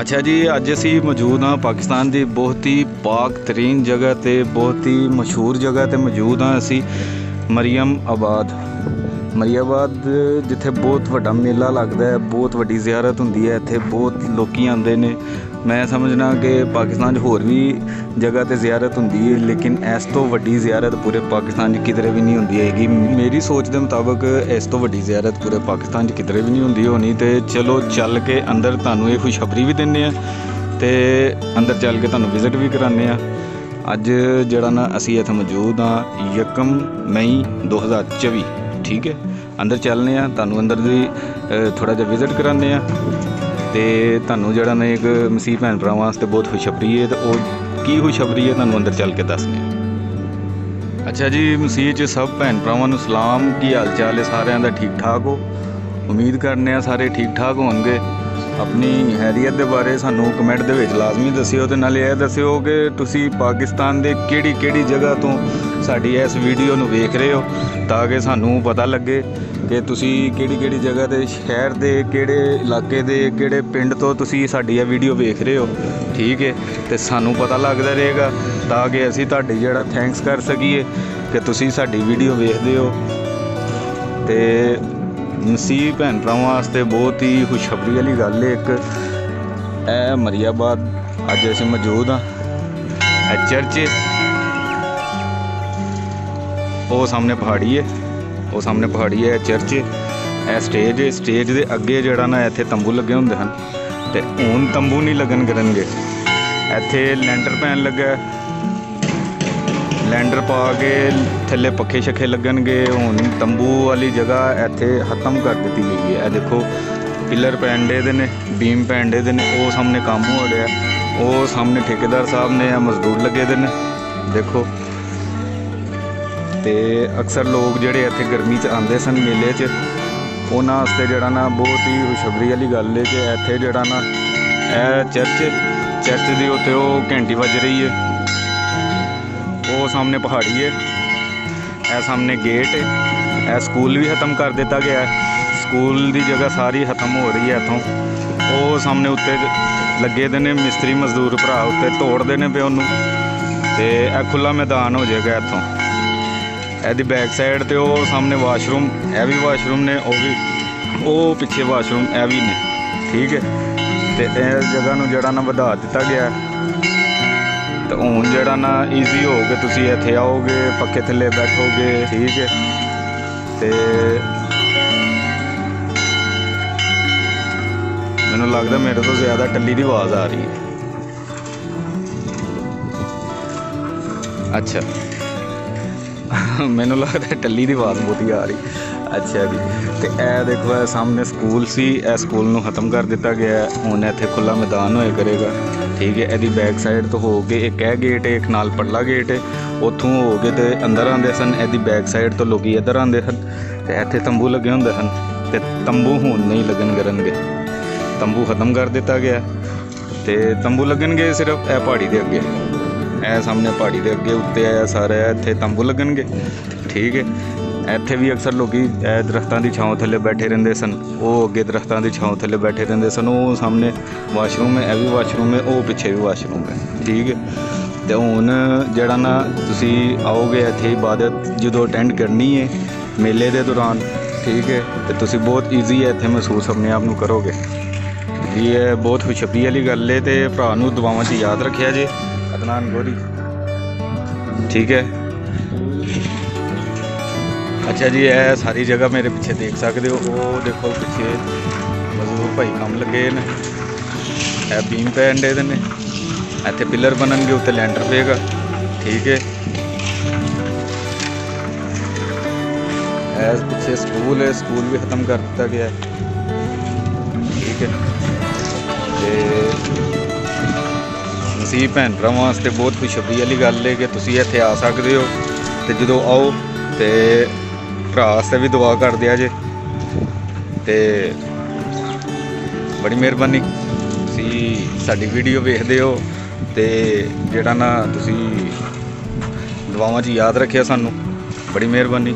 ਅੱਛਾ ਜੀ, ਅੱਜ ਅਸੀਂ ਮੌਜੂਦ ਹਾਂ ਪਾਕਿਸਤਾਨ ਦੀ ਬਹੁਤ ਹੀ ਪਾਕ ਤਰੀਨ ਜਗ੍ਹਾ ਤੇ, ਬਹੁਤ ਹੀ ਮਸ਼ਹੂਰ ਜਗ੍ਹਾ ਤੇ ਮੌਜੂਦ ਹਾਂ ਅਸੀਂ ਮਰੀਮ ਆਬਾਦ। ਮਰੀਆਬਾਦ ਜਿੱਥੇ ਬਹੁਤ ਵੱਡਾ ਮੇਲਾ ਲੱਗਦਾ ਹੈ, ਬਹੁਤ ਵੱਡੀ ਜ਼ਿਆਰਤ ਹੁੰਦੀ ਹੈ, ਇੱਥੇ ਬਹੁਤ ਲੋਕੀ ਆਉਂਦੇ ਨੇ। ਮੈਂ ਸਮਝਣਾ ਕਿ ਪਾਕਿਸਤਾਨ 'ਚ ਹੋਰ ਵੀ ਜਗ੍ਹਾ ਤੇ ਜ਼ਿਆਰਤ ਹੁੰਦੀ ਹੈ ਲੇਕਿਨ ਇਸ ਤੋਂ ਵੱਡੀ ਜ਼ਿਆਰਤ ਪੂਰੇ ਪਾਕਿਸਤਾਨ 'ਚ ਕਿਧਰੇ ਵੀ ਨਹੀਂ ਹੁੰਦੀ ਹੈਗੀ। ਮੇਰੀ ਸੋਚ ਦੇ ਮੁਤਾਬਕ ਇਸ ਤੋਂ ਵੱਡੀ ਜ਼ਿਆਰਤ ਪੂਰੇ ਪਾਕਿਸਤਾਨ 'ਚ ਕਿਧਰੇ ਵੀ ਨਹੀਂ ਹੁੰਦੀ ਹੋਣੀ ਤੇ ਚਲੋ ਚੱਲ ਕੇ ਅੰਦਰ ਤੁਹਾਨੂੰ ਇਹ ਖੁਸ਼ਖਬਰੀ ਵੀ ਦਿੰਦੇ ਆ ਤੇ ਅੰਦਰ ਚੱਲ ਕੇ ਤੁਹਾਨੂੰ ਵਿਜ਼ਿਟ ਵੀ ਕਰਾਉਂਦੇ ਆ। ਅੱਜ ਜਿਹੜਾ ਨਾ ਅਸੀਂ ਇੱਥੇ ਮੌਜੂਦ ਆ ਯਕਮ ਮਈ 2024 ਠੀਕ ਹੈ? ਅੰਦਰ ਚੱਲਨੇ ਆ, ਤੁਹਾਨੂੰ ਅੰਦਰ ਦੀ ਥੋੜਾ ਜਿਹਾ ਵਿਜ਼ਿਟ ਕਰਾਉਂਦੇ ਆ। ਤੇ ਤੁਹਾਨੂੰ ਜਿਹੜਾ ਮੈਂ ਇੱਕ ਮਸੀਹ ਭੈਣ ਭਰਾਵਾਂ ਵਾਸਤੇ ਬਹੁਤ ਖੁਸ਼ਖਬਰੀ ਹੈ ਤੇ ਉਹ ਕੀ ਖੁਸ਼ਖਬਰੀ ਹੈ ਤੁਹਾਨੂੰ ਅੰਦਰ ਚੱਲ ਕੇ ਦੱਸਦੇ ਆ ਅੱਛਾ ਜੀ, ਮਸੀਹ 'ਚ ਸਭ ਭੈਣ ਭਰਾਵਾਂ ਨੂੰ ਸਲਾਮ, ਕੀ ਹਾਲ ਚਾਲ ਹੈ? ਸਾਰਿਆਂ ਦਾ ਠੀਕ ਠਾਕ ਹੋ? ਉਮੀਦ ਕਰਨੇ ਆ ਸਾਰੇ ਠੀਕ ਠਾਕ ਹੋਣਗੇ। ਆਪਣੀ ਹੈਰੀਅਤ ਦੇ ਬਾਰੇ ਸਾਨੂੰ ਕਮੈਂਟ ਦੇ ਵਿੱਚ ਲਾਜ਼ਮੀ ਦੱਸਿਓ ਤੇ ਨਾਲੇ ਇਹ ਦੱਸਿਓ ਕਿ ਤੁਸੀਂ ਪਾਕਿਸਤਾਨ ਦੇ ਕਿਹੜੀ ਕਿਹੜੀ ਜਗ੍ਹਾ ਤੋਂ ਸਾਡੀ ਇਸ ਵੀਡੀਓ ਨੂੰ ਵੇਖ ਰਹੇ ਹੋ, ਤਾਂ ਕਿ ਸਾਨੂੰ ਪਤਾ ਲੱਗੇ ਕਿ ਤੁਸੀਂ ਕਿਹੜੀ ਕਿਹੜੀ ਜਗ੍ਹਾ ਤੇ, ਸ਼ਹਿਰ ਦੇ ਕਿਹੜੇ ਇਲਾਕੇ ਦੇ, ਕਿਹੜੇ ਪਿੰਡ ਤੋਂ ਤੁਸੀਂ ਸਾਡੀ ਇਹ ਵੀਡੀਓ ਵੇਖ ਰਹੇ ਹੋ? ਠੀਕ ਹੈ। ਤੇ ਸਾਨੂੰ ਪਤਾ ਲੱਗਦਾ ਰਹੇਗਾ ਤਾਂ ਕਿ ਅਸੀਂ ਤੁਹਾਡੀ ਜਿਹੜਾ ਥੈਂਕਸ ਕਰ ਸਕੀਏ ਕਿ ਤੁਸੀਂ ਸਾਡੀ ਵੀਡੀਓ ਵੇਖਦੇ ਹੋ। ਤੇ ਮਸੀਹ ਭੈਣ ਭਰਾਵਾਂ ਵਾਸਤੇ ਬਹੁਤ ਹੀ ਖੁਸ਼ਖਬਰੀ ਵਾਲੀ ਗੱਲ ਹੈ ਇੱਕ। ਇਹ ਮਰੀਆਬਾਦ ਅੱਜ ਅਸੀਂ ਮੌਜੂਦ ਹਾਂ। ਇਹ ਚਰਚ ਉਹ ਸਾਹਮਣੇ ਪਹਾੜੀ ਹੈ। ਉਹ ਸਾਹਮਣੇ ਪਹਾੜੀ ਹੈ ਚਰਚ ਹੈ। ਇਹ ਸਟੇਜ ਹੈ ਸਟੇਜ ਦੇ ਅੱਗੇ ਜਿਹੜਾ ਨਾ ਇੱਥੇ ਤੰਬੂ ਲੱਗੇ ਹੁੰਦੇ ਹਨ। ਤੇ ਹੁਣ ਤੰਬੂ ਨਹੀਂ ਲੱਗਣ ਕਰਨਗੇ। ਇੱਥੇ ਲੈਂਟਰ ਪੈਣ ਲੱਗਾ ਲੈਂਡਰ ਪਾ ਕੇ ਥੱਲੇ ਪੱਖੇ ਸ਼ੱਖੇ ਲੱਗਣਗੇ। ਹੁਣ ਤੰਬੂ ਵਾਲੀ ਜਗ੍ਹਾ ਇੱਥੇ ਖਤਮ ਕਰ ਦਿੱਤੀ ਗਈ ਹੈ। ਇਹ ਦੇਖੋ, ਪਿਲਰ ਪੈਂਡੇ ਦੇ ਨੇ ਬੀਮ ਪੈਂਡੇ ਦੇ ਨੇ, ਉਹ ਸਾਹਮਣੇ ਕੰਮ ਹੋ ਰਿਹਾ ਉਹ ਸਾਹਮਣੇ ਠੇਕੇਦਾਰ ਸਾਹਿਬ ਨੇ ਆ ਮਜ਼ਦੂਰ ਲੱਗੇ ਦੇ ਨੇ। ਦੇਖੋ ਤੇ ਅਕਸਰ ਲੋਕ ਜਿਹੜੇ ਇੱਥੇ ਗਰਮੀ 'ਚ ਆਉਂਦੇ ਸਨ ਮੇਲੇ 'ਚ, ਉਹਨਾਂ ਵਾਸਤੇ ਜਿਹੜਾ ਨਾ ਬਹੁਤ ਹੀ ਖੁਸ਼ਖਬਰੀ ਵਾਲੀ ਗੱਲ ਹੈ ਕਿ ਇੱਥੇ ਜਿਹੜਾ ਨਾ ਇਹ ਚਰਚ ਚਰਚ ਦੀ ਉੱਤੇ ਉਹ ਘੰਟੀ ਵੱਜ ਰਹੀ ਹੈ ਉਹ ਸਾਹਮਣੇ ਪਹਾੜੀ ਹੈ ਇਹ ਸਾਹਮਣੇ ਗੇਟ ਹੈ ਇਹ ਸਕੂਲ ਵੀ ਖਤਮ ਕਰ ਦਿੱਤਾ ਗਿਆ ਹੈ ਸਕੂਲ ਦੀ ਜਗ੍ਹਾ ਸਾਰੀ ਖਤਮ ਹੋ ਰਹੀ ਹੈ ਇੱਥੋਂ। ਉਹ ਸਾਹਮਣੇ ਉੱਤੇ ਲੱਗੇ ਦੇ ਨੇ ਮਿਸਤਰੀ, ਮਜ਼ਦੂਰ ਭਰਾ ਉੱਤੇ ਤੋੜਦੇ ਨੇ ਪਏ ਉਹਨੂੰ। ਤੇ ਇਹ ਖੁੱਲਾ ਮੈਦਾਨ ਹੋ ਜਾਏਗਾ ਇੱਥੋਂ। ਇਹਦੀ ਬੈਕ ਸਾਈਡ ਤੇ ਉਹ ਸਾਹਮਣੇ ਵਾਸ਼ਰੂਮ ਇਹ ਵੀ ਵਾਸ਼ਰੂਮ ਨੇ, ਉਹ ਵੀ, ਉਹ ਪਿੱਛੇ ਵਾਸ਼ਰੂਮ ਇਹ ਵੀ ਨੇ। ਠੀਕ ਹੈ? ਤੇ ਇਸ ਜਗ੍ਹਾ ਨੂੰ ਜਿਹੜਾ ਨਾ ਵਧਾ ਦਿੱਤਾ ਗਿਆ ਹੈ। ਤੇ ਹੁਣ ਜਿਹੜਾ ਨਾ ਈਜ਼ੀ ਹੋ ਕੇ ਤੁਸੀਂ ਇੱਥੇ ਆਓਗੇ ਪੱਕੇ ਥੱਲੇ ਬੈਠੋਗੇ, ਠੀਕ ਹੈ? ਤੇ ਮੈਨੂੰ ਲੱਗਦਾ ਮੇਰੇ ਤੋਂ ਜ਼ਿਆਦਾ ਟੱਲੀ ਦੀ ਆਵਾਜ਼ ਆ ਰਹੀ ਹੈ। ਅੱਛਾ। ਮੈਨੂੰ ਲੱਗਦਾ ਟੱਲੀ ਦੀ ਆਵਾਜ਼ ਬਹੁਤੀ ਆ ਰਹੀ। ਅੱਛਾ ਜੀ। ਤੇ ਇਹ ਦੇਖੋ, ਇਹ ਸਾਹਮਣੇ ਸਕੂਲ ਸੀ। ਇਹ ਸਕੂਲ ਨੂੰ ਖਤਮ ਕਰ ਦਿੱਤਾ ਗਿਆ। ਹੁਣ ਇੱਥੇ ਖੁੱਲਾ ਮੈਦਾਨ ਹੋਇਆ ਕਰੇਗਾ। ਠੀਕ ਹੈ, ਇਹਦੀ ਬੈਕ ਸਾਈਡ ਤੋਂ ਹੋ ਕੇ ਇੱਕ ਇਹ ਗੇਟ ਹੈ, ਇੱਕ ਨਾਲ ਪਰਲਾ ਗੇਟ ਹੈ। ਉੱਥੋਂ ਹੋ ਕੇ ਤੇ ਅੰਦਰ ਆਉਂਦੇ ਸਨ। ਇਹਦੀ ਬੈਕ ਸਾਈਡ ਤੋਂ ਲੋਕੀ ਇੱਧਰ ਆਉਂਦੇ ਹਨ ਤੇ ਇੱਥੇ ਤੰਬੂ ਲੱਗੇ ਹੁੰਦੇ ਹਨ ਤੇ ਤੰਬੂ ਹੁਣ ਨਹੀਂ ਲੱਗਣ ਕਰਨਗੇ। ਤੰਬੂ ਖਤਮ ਕਰ ਦਿੱਤਾ ਗਿਆ। ਹੈ ਤੇ ਤੰਬੂ ਲੱਗਣਗੇ ਸਿਰਫ ਇਹ ਪਹਾੜੀ ਦੇ ਅੱਗੇ। ਇਹ ਸਾਹਮਣੇ ਪਹਾੜੀ ਦੇ ਅੱਗੇ ਉੱਤੇ ਆ ਸਾਰਾ ਇੱਥੇ ਤੰਬੂ ਲੱਗਣਗੇ। ਠੀਕ ਹੈ ਇੱਥੇ ਵੀ ਅਕਸਰ ਲੋਕੀ ਇਹ ਦਰਖਤਾਂ ਦੀ ਛਾਂ ਥੱਲੇ ਬੈਠੇ ਰਹਿੰਦੇ ਸਨ। ਉਹ ਅੱਗੇ ਦਰਖਤਾਂ ਦੀ ਛਾਂ ਥੱਲੇ ਬੈਠੇ ਰਹਿੰਦੇ ਸਨ। ਉਹ ਸਾਹਮਣੇ ਵਾਸ਼ਰੂਮ ਹੈ ਇਹ ਵੀ ਵਾਸ਼ਰੂਮ ਹੈ ਉਹ ਪਿੱਛੇ ਵੀ ਵਾਸ਼ਰੂਮ ਹੈ ਠੀਕ ਹੈ ਤੇ ਹੁਣ ਜਿਹੜਾ ਨਾ ਤੁਸੀਂ ਆਓਗੇ ਇੱਥੇ ਇਬਾਦਤ ਜਦੋਂ ਅਟੈਂਡ ਕਰਨੀ ਹੈ ਮੇਲੇ ਦੇ ਦੌਰਾਨ, ਠੀਕ ਹੈ ਤੇ ਤੁਸੀਂ ਬਹੁਤ ਈਜ਼ੀ ਹੈ ਇੱਥੇ ਮਹਿਸੂਸ ਆਪਣੇ ਆਪ ਨੂੰ ਕਰੋਗੇ। ਜੀ ਇਹ ਬਹੁਤ ਖੁਸ਼ੀ ਵਾਲੀ ਗੱਲ ਹੈ ਤੇ ਭਰਾ ਨੂੰ ਦੁਆਵਾਂ 'ਚ ਯਾਦ ਰੱਖਿਆ ਜੇ। ਅਦਨਾਨ ਗੋਰੀ ਠੀਕ ਹੈ ਅੱਛਾ ਜੀ ਇਹ ਸਾਰੀ ਜਗ੍ਹਾ ਮੇਰੇ ਪਿੱਛੇ ਦੇਖ ਸਕਦੇ ਹੋ ਉਹ ਦੇਖੋ ਪਿੱਛੇ ਮਜ਼ਦੂਰ ਭਾਈ ਕੰਮ ਲੱਗੇ ਨੇ ਇਹ ਬੀਮ ਪੈਂਡੇ ਦੇ ਨੇ ਇੱਥੇ ਪਿਲਰ ਬਣਨਗੇ ਉੱਤੇ ਲੈਂਟਰ ਪਏਗਾ ਠੀਕ ਹੈ ਇਹ ਪਿੱਛੇ ਸਕੂਲ ਹੈ ਸਕੂਲ ਵੀ ਖਤਮ ਕਰ ਦਿੱਤਾ ਗਿਆ ਹੈ ਠੀਕ ਹੈ ਤੇ ਮਸੀਹ ਭੈਣ ਭਰਾਵਾਂ ਵਾਸਤੇ ਬਹੁਤ ਖੁਸ਼ਖਬਰੀ ਵਾਲੀ ਗੱਲ ਹੈ ਕਿ ਤੁਸੀਂ ਇੱਥੇ ਆ ਸਕਦੇ ਹੋ ਤੇ ਜਦੋਂ ਆਓ ਤੇ ਭਰਾ ਵਾਸਤੇ ਵੀ ਦੁਆ ਕਰਦੇ ਆ ਜੇ। ਤੇ ਬੜੀ ਮਿਹਰਬਾਨੀ। ਤੁਸੀਂ ਸਾਡੀ ਵੀਡੀਓ ਵੇਖਦੇ ਹੋ ਤੇ ਜਿਹੜਾ ਨਾ ਤੁਸੀਂ ਦੁਆਵਾਂ 'ਚ ਯਾਦ ਰੱਖਿਆ ਸਾਨੂੰ, ਬੜੀ ਮਿਹਰਬਾਨੀ।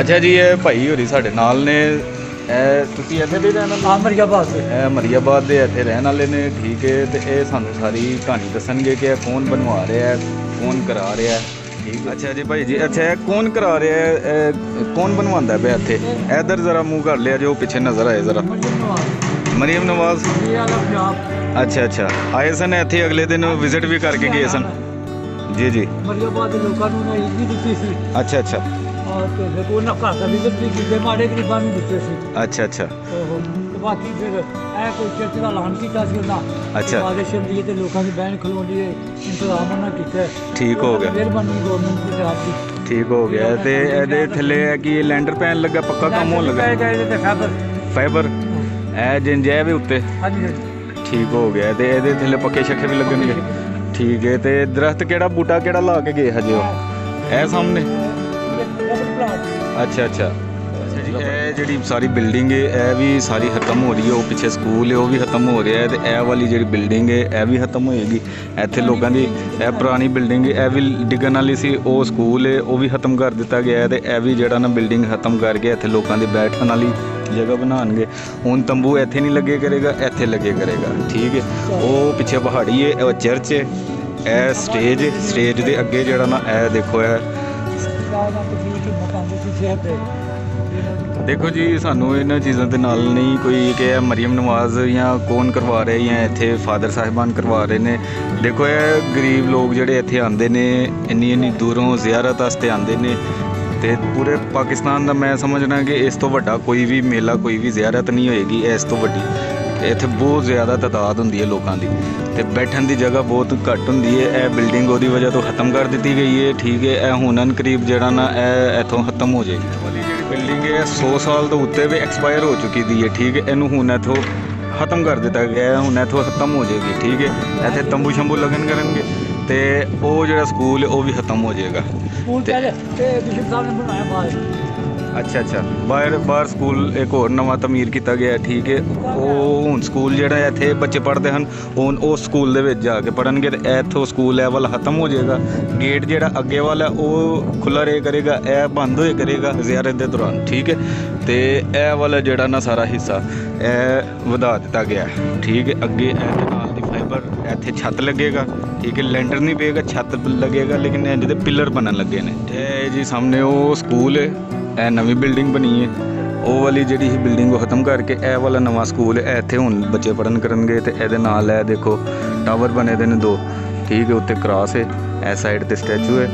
ਅੱਛਾ ਜੀ, ਇਹ ਭਾਈ ਹੋਰੀ ਸਾਡੇ ਨਾਲ ਨੇ। ਇਹ ਤੁਸੀਂ ਇੱਥੇ ਦੇ ਰਹਿਣ ਵਾਲੇ ਆਮਰੀਆਬਾਦ ਸੇ ਇਹ ਮਰੀਆਬਾਦ ਦੇ ਇੱਥੇ ਰਹਿਣ ਵਾਲੇ ਨੇ ਠੀਕ ਹੈ ਤੇ ਇਹ ਸਾਨੂੰ ਸਾਰੀ ਕਹਾਣੀ ਦੱਸਣਗੇ ਕਿ ਇਹ ਕੌਣ ਬਣਵਾ ਰਿਹਾ ਹੈ ਕੌਣ ਕਰਾ ਰਿਹਾ ਹੈ ਠੀਕ ਅੱਛਾ ਜੀ ਭਾਈ ਜੀ। ਅੱਛਾ ਇਹ ਕੌਣ ਕਰਾ ਰਿਹਾ ਹੈ ਇਹ ਕੌਣ ਬਣਵਾਉਂਦਾ ਪਿਆ ਇੱਥੇ? ਇਧਰ ਜ਼ਰਾ ਮੂੰਹ ਕਰ ਲਿਆ ਜੋ ਪਿੱਛੇ ਨਜ਼ਰ ਆਏ ਜ਼ਰਾ। ਮਰੀਮ ਨਵਾਜ਼। ਇਹ ਆ ਪੰਜਾਬ। ਅੱਛਾ ਅੱਛਾ। ਆਏ ਸਨ ਇੱਥੇ ਅਗਲੇ ਦਿਨ ਵਿਜ਼ਿਟ ਵੀ ਕਰਕੇ ਗਏ ਸਨ। ਜੀ ਜੀ। ਮਰੀਆਬਾਦ ਦੇ ਲੋਕਾਂ ਨੂੰ ਨਾ ਇੱਜ਼ਤ ਦਿੱਤੀ ਸੀ। ਅੱਛਾ ਅੱਛਾ। ਔਰ ਤੇ ਫਿਰ ਉਹਨਾਂ ਘਰ ਦਾ ਵਿਜ਼ਿਟ ਵੀ ਕੀਤੇ ਮਾੜੇ ਗਰੀਬਾਂ ਨੂੰ ਦਿੱਤੇ ਸੀ। ਅੱਛਾ ਅੱਛਾ। ਉਹ ਤੇ ਬਾਕੀ ਫਿਰ ਇਹ ਕੋਈ ਚਰਚ ਦਾ ਐਲਾਨ ਕੀਤਾ ਸੀ ਉਹਨਾਂ ਅੱਛਾ। ਬਾਰਿਸ਼ ਹੁੰਦੀ ਹੈ ਤੇ ਲੋਕਾਂ ਦੀ ਬਹਿਣ ਖਲੋਣ ਦੀ ਇੰਤਜ਼ਾਮ ਉਹਨਾਂ ਕੀਤਾ। ਹੈ। ਠੀਕ ਹੋ ਗਿਆ। ਮਿਹਰਬਾਨੀ ਗਵਰਨਮੈਂਟ ਪੰਜਾਬ ਦੀ ਠੀਕ ਹੋ ਗਿਆ। ਤੇ ਇਹਦੇ ਥੱਲੇ ਹੈ ਕਿ ਲੈਂਟਰ ਪੈਣ ਲੱਗਾ ਪੱਕਾ ਕੰਮ ਹੋਣ ਲੱਗਾ? ਪੈ ਗਏ ਤੇ ਖੈਬਰ ਫਾਈਬਰ ਇਹ ਜਿੰਜੈ ਵੀ ਉੱਤੇ? ਹਾਂਜੀ ਹਾਂਜੀ। ਠੀਕ ਹੋ ਗਿਆ। ਤੇ ਇਹਦੇ ਥੱਲੇ ਪੱਕੇ ਸ਼ੱਕੇ ਵੀ ਲੱਗਣਗੇ। ਠੀਕ ਹੈ। ਤੇ ਦਰਖਤ ਕਿਹੜਾ ਬੂਟਾ ਕਿਹੜਾ ਲਾ ਕੇ ਗਏ ਹਜੇ ਉਹ? ਇਹ ਸਾਹਮਣੇ? ਅੱਛਾ ਅੱਛਾ। ਇਹ ਜਿਹੜੀ ਸਾਰੀ ਬਿਲਡਿੰਗ ਹੈ ਇਹ ਵੀ ਸਾਰੀ ਖਤਮ ਹੋ ਰਹੀ ਹੈ ਉਹ ਪਿੱਛੇ ਸਕੂਲ ਹੈ ਉਹ ਵੀ ਖਤਮ ਹੋ ਰਿਹਾ ਹੈ ਤੇ ਇਹ ਵਾਲੀ ਜਿਹੜੀ ਬਿਲਡਿੰਗ ਹੈ ਇਹ ਵੀ ਖਤਮ ਹੋਏਗੀ। ਇੱਥੇ ਲੋਕਾਂ ਦੀ ਇਹ ਪੁਰਾਣੀ ਬਿਲਡਿੰਗ ਹੈ ਇਹ ਵੀ ਡਿੱਗਣ ਵਾਲੀ ਸੀ ਉਹ ਸਕੂਲ ਹੈ ਉਹ ਵੀ ਖਤਮ ਕਰ ਦਿੱਤਾ ਗਿਆ ਹੈ ਤੇ ਇਹ ਵੀ ਜਿਹੜਾ ਨਾ ਬਿਲਡਿੰਗ ਖਤਮ ਕਰਕੇ ਇੱਥੇ ਲੋਕਾਂ ਦੀ ਬੈਠਣ ਵਾਲੀ ਜਗ੍ਹਾ ਬਣਾਉਣਗੇ। ਹੁਣ ਤੰਬੂ ਇੱਥੇ ਨਹੀਂ ਲੱਗੇ ਕਰੇਗਾ ਇੱਥੇ ਲੱਗੇ ਕਰੇਗਾ ਠੀਕ ਹੈ ਉਹ ਪਿੱਛੇ ਪਹਾੜੀ ਹੈ ਉਹ ਚਰਚ ਹੈ ਇਹ ਸਟੇਜ ਸਟੇਜ ਦੇ ਅੱਗੇ ਜਿਹੜਾ ਨਾ ਇਹ ਦੇਖੋ ਇਹ ਦੇਖੋ ਜੀ, ਸਾਨੂੰ ਇਹਨਾਂ ਚੀਜ਼ਾਂ ਦੇ ਨਾਲ ਨਹੀਂ ਕੋਈ ਕਿ ਇਹ ਮਰੀਮ ਨਵਾਜ਼ ਜਾਂ ਕੌਣ ਕਰਵਾ ਰਹੇ ਜਾਂ ਇੱਥੇ ਫਾਦਰ ਸਾਹਿਬਾਨ ਕਰਵਾ ਰਹੇ ਨੇ। ਦੇਖੋ, ਇਹ ਗਰੀਬ ਲੋਕ ਜਿਹੜੇ ਇੱਥੇ ਆਉਂਦੇ ਨੇ, ਇੰਨੀ ਇੰਨੀ ਦੂਰੋਂ ਜ਼ਿਆਰਤ ਵਾਸਤੇ ਆਉਂਦੇ ਨੇ ਤੇ ਪੂਰੇ ਪਾਕਿਸਤਾਨ ਦਾ ਮੈਂ ਸਮਝਣਾ ਕਿ ਇਸ ਤੋਂ ਵੱਡਾ ਕੋਈ ਵੀ ਮੇਲਾ, ਕੋਈ ਵੀ ਜ਼ਿਆਰਤ ਨਹੀਂ ਹੋਏਗੀ, ਇਸ ਤੋਂ ਵੱਡੀ। ਇੱਥੇ ਬਹੁਤ ਜ਼ਿਆਦਾ ਤਾਦਾਦ ਹੁੰਦੀ ਹੈ ਲੋਕਾਂ ਦੀ ਤੇ ਬੈਠਣ ਦੀ ਜਗ੍ਹਾ ਬਹੁਤ ਘੱਟ ਹੁੰਦੀ ਹੈ। ਇਹ ਬਿਲਡਿੰਗ ਉਹਦੀ ਵਜ੍ਹਾ ਤੋਂ ਖਤਮ ਕਰ ਦਿੱਤੀ ਗਈ ਹੈ। ਠੀਕ ਹੈ ਇਹ ਹੁਣਨ ਕਰੀਬ ਜਿਹੜਾ ਨਾ ਇਹ ਇੱਥੋਂ ਖਤਮ ਹੋ ਜਾਏਗੀ। ਵਾਲੀ ਜਿਹੜੀ ਬਿਲਡਿੰਗ ਹੈ 100 ਸਾਲ ਤੋਂ ਉੱਤੇ ਵੀ ਐਕਸਪਾਇਰ ਹੋ ਚੁੱਕੀ ਦੀ ਹੈ। ਠੀਕ ਹੈ ਇਹਨੂੰ ਹੁਣ ਇੱਥੋਂ ਖਤਮ ਕਰ ਦਿੱਤਾ ਗਿਆ ਹੈ। ਹੁਣ ਇੱਥੋਂ ਖਤਮ ਹੋ ਜਾਏਗੀ। ਠੀਕ ਹੈ ਇੱਥੇ ਤੰਬੂ ਸ਼ੰਬੂ ਲੱਗਣ ਕਰਨਗੇ ਤੇ ਉਹ ਜਿਹੜਾ ਸਕੂਲ ਹੈ ਉਹ ਵੀ ਖਤਮ ਹੋ ਜਾਏਗਾ। ਸਕੂਲ ਤੇ- ਬਿਸ਼ਪ ਸਾਹਿਬ ਨੇ ਬਣਾਇਆ ਬਾਹਰ। ਅੱਛਾ ਅੱਛਾ। ਬਾਹਰ ਬਾਹਰ ਸਕੂਲ ਇੱਕ ਹੋਰ ਨਵਾਂ ਤਾਮੀਰ ਕੀਤਾ ਗਿਆ ਹੈ, ਠੀਕ ਹੈ ਉਹ ਹੁਣ ਸਕੂਲ ਜਿਹੜਾ ਇੱਥੇ ਬੱਚੇ ਪੜ੍ਹਦੇ ਹਨ। ਉਹ ਉਸ ਸਕੂਲ ਦੇ ਵਿੱਚ ਜਾ ਕੇ ਪੜ੍ਹਨਗੇ ਤੇ ਇੱਥੋਂ ਸਕੂਲ ਲੈਵਲ ਖਤਮ ਹੋ ਜਾਏਗਾ। ਗੇਟ ਜਿਹੜਾ ਅੱਗੇ ਵਾਲਾ ਉਹ ਖੁੱਲਾ ਰਹੇ ਕਰੇਗਾ ਇਹ ਬੰਦ ਹੋਏ ਕਰੇਗਾ ਜ਼ਿਆਰਤ ਦੇ ਦੌਰਾਨ ਠੀਕ ਹੈ ਤੇ ਇਹ ਵਾਲਾ ਜਿਹੜਾ ਨਾ ਸਾਰਾ ਹਿੱਸਾ ਇਹ ਵਧਾ ਦਿੱਤਾ ਗਿਆ ਠੀਕ ਹੈ ਅੱਗੇ ਇਹਦੇ ਨਾਲ ਦੀ ਫਾਈਬਰ ਇੱਥੇ ਛੱਤ ਲੱਗੇਗਾ ਠੀਕ ਹੈ ਲੈਂਟਰ ਨਹੀਂ ਪਏਗਾ ਛੱਤ ਲੱਗੇਗਾ ਲੇਕਿਨ ਇਹਦੇ ਤੇ ਪਿੱਲਰ ਬਣਨ ਲੱਗੇ ਨੇ। ਤੇ ਇਹ ਜੀ ਸਾਹਮਣੇ ਉਹ ਸਕੂਲ ਹੈ ਇਹ ਨਵੀਂ ਬਿਲਡਿੰਗ ਬਣੀ ਹੈ। ਉਹ ਵਾਲੀ ਜਿਹੜੀ ਸੀ ਬਿਲਡਿੰਗ ਉਹ ਖਤਮ ਕਰਕੇ ਇਹ ਵਾਲਾ ਨਵਾਂ ਸਕੂਲ ਹੈ। ਇੱਥੇ ਹੁਣ ਬੱਚੇ ਪੜਨ ਕਰਨਗੇ ਤੇ ਇਹਦੇ ਨਾਲ ਇਹ ਦੇਖੋ ਟਾਵਰ ਬਣੇ ਦੇ ਨੇ ਦੋ। ਠੀਕ ਹੈ, ਉੱਤੇ ਕ੍ਰਾਸ ਹੈ। ਇਹ ਸਾਈਡ ਤੇ ਸਟੈਚੂ ਹੈ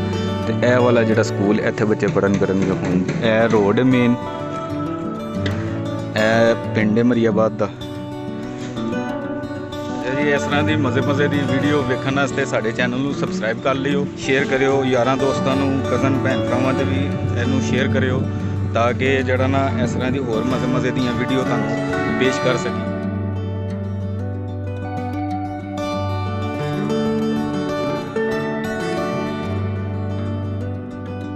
ਤੇ ਇਹ ਵਾਲਾ ਜਿਹੜਾ ਸਕੂਲ ਇੱਥੇ ਬੱਚੇ ਪੜਨ ਕਰਨਗੇ ਹੁਣ। ਇਹ ਰੋਡ ਮੇਨ ਇਹ ਪਿੰਡ ਹੈ ਮਰੀਆਬਾਦ ਦਾ। ਤੇ ਜੀ, ਇਸ ਤਰ੍ਹਾਂ ਦੀ ਮਜ਼ੇ ਮਜ਼ੇ ਦੀ ਵੀਡੀਓ ਵੇਖਣ ਵਾਸਤੇ ਸਾਡੇ ਚੈਨਲ ਨੂੰ ਸਬਸਕ੍ਰਾਈਬ ਕਰ ਲਿਓ ਸ਼ੇਅਰ ਕਰਿਓ, ਯਾਰਾਂ ਦੋਸਤਾਂ ਨੂੰ ਕਜ਼ਨ ਭੈਣ ਭਰਾਵਾਂ ਤੇ ਵੀ ਇਹਨੂੰ ਸ਼ੇਅਰ ਕਰਿਓ, ਤਾਂ ਕਿ ਜਿਹੜਾ ਨਾ ਇਸ ਤਰ੍ਹਾਂ ਦੀ ਹੋਰ ਮਜ਼ੇ ਮਜ਼ੇ ਦੀਆਂ ਵੀਡੀਓ ਤੁਹਾਨੂੰ ਪੇਸ਼ ਕਰ ਸਕੀ।